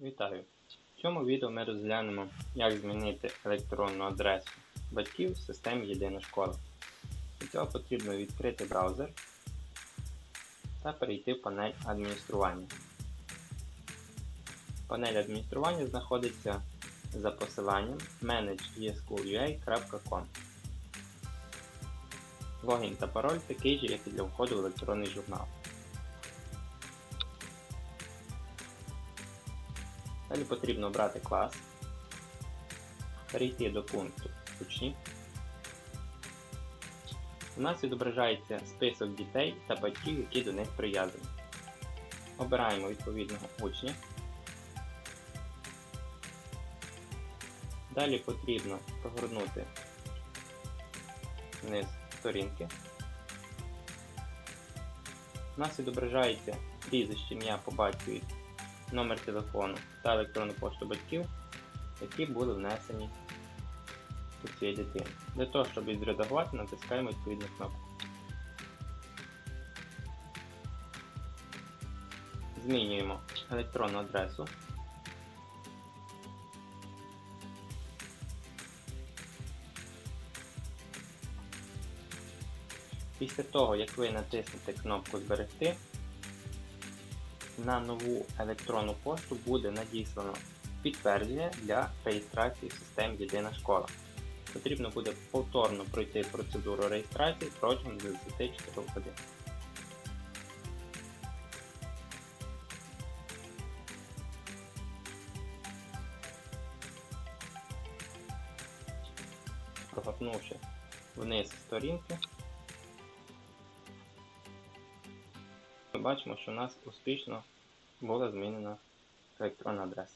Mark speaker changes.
Speaker 1: Вітаю! В цьому відео ми розглянемо, як змінити електронну адресу батьків в системі Єдина школа. Для цього потрібно відкрити браузер та перейти в панель адміністрування. Панель адміністрування знаходиться за посиланням manage.eschool.ua.com Логін та пароль такий же, як і для входу в електронний журнал. Далі потрібно обрати клас, перейти до пункту Учні. У нас відображається список дітей та батьків, які до них прив'язані. Обираємо відповідного учня. Далі потрібно прогорнути вниз сторінки. У нас відображається прізвище ім'я по батькові номер телефону та електронну пошту батьків, які були внесені до цієї дитини. Для того, щоб відредагувати, натискаємо відповідну кнопку. Змінюємо електронну адресу. Після того, як ви натиснете кнопку Зберегти, на нову електронну пошту буде надіслано підтвердження для реєстрації в системі Єдина школа. Потрібно буде повторно пройти процедуру реєстрації протягом 24 годин. Прогорнувши вниз сторінки, бачимо, що у нас успішно була змінена електронна адреса.